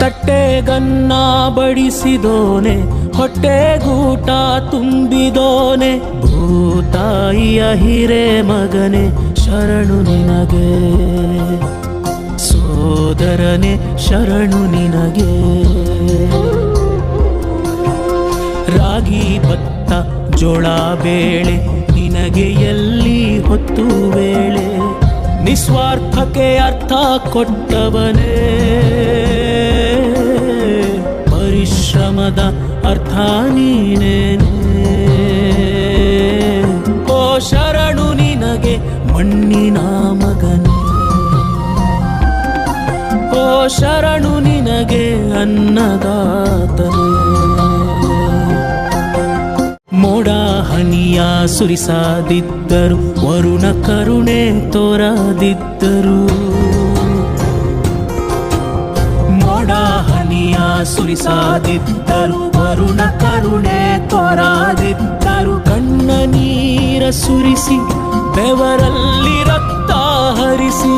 ತಟ್ಟೆಗನ್ನ ಬಡಿಸಿದೋನೆ, ಹೊಟ್ಟೆಗೂಟ ತುಂಬಿದೋನೆ. ಭೂತಾಯಿಯ ಹಿರೇ ಮಗನೆ ಶರಣು ನಿನಗೆ. ಸೋದರನೆ, ಶರಣು ನಿನಗೆ. ರಾಗಿ ಭತ್ತ, ಜೋಳ ಬೇಳೆ, ನಿನಗೆ ಎಲ್ಲಿ ಹೊತ್ತು ವೇಳೆ? ನಿಸ್ವಾರ್ಥಕ್ಕೆ ಅರ್ಥ ಕೊಟ್ಟವನೇ. ಪರಿಶ್ರಮದ ಅರ್ಥ ಓ ಶರಣು ನಿನಗೆ ಮಣ್ಣಿನ ಮಗನೇ. ಓ ಶರಣು ನಿನಗೆ ಅನ್ನದಾತನೇ. ಮೋಡ ಹನಿಯ ಸುರಿಸಾದಿದ್ದರು, ವರುಣ ಕರುಣೆ ತೋರದಿದ್ದರು. ಸುರಿಸಾದಿದ್ದರು, ವರುಣ ಕರುಣೆ ತೋರಾದಿದ್ದರು. ಕಣ್ಣ ನೀರ ಸುರಿಸಿ, ಬೆವರಲ್ಲಿ ರಕ್ತ ಹರಿಸಿ,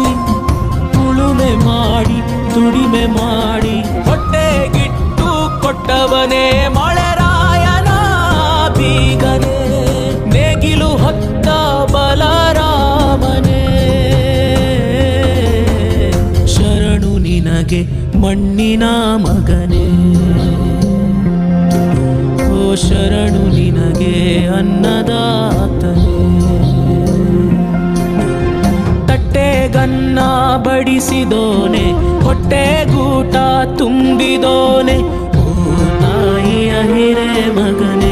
ಉಳುಮೆ ಮಾಡಿ, ದುಡಿಮೆ ಮಾಡಿ, ಹೊಟ್ಟೆಗಿಟ್ಟು ಕೊಟ್ಟವನೇ ನಿನಗೆ ಮಣ್ಣಿನ ಮಗನೇ. ಓ ಶರಣು ನಿನಗೆ ಅನ್ನದಾತನೇ ತಟ್ಟೆಗನ್ನ ಬಡಿಸಿದೋನೆ ಹೊಟ್ಟೆಗೂಟ ತುಂಬಿದೋನೆ. ಓ ತಾಯಿಯ ಹಿರೇ ಮಗನೆ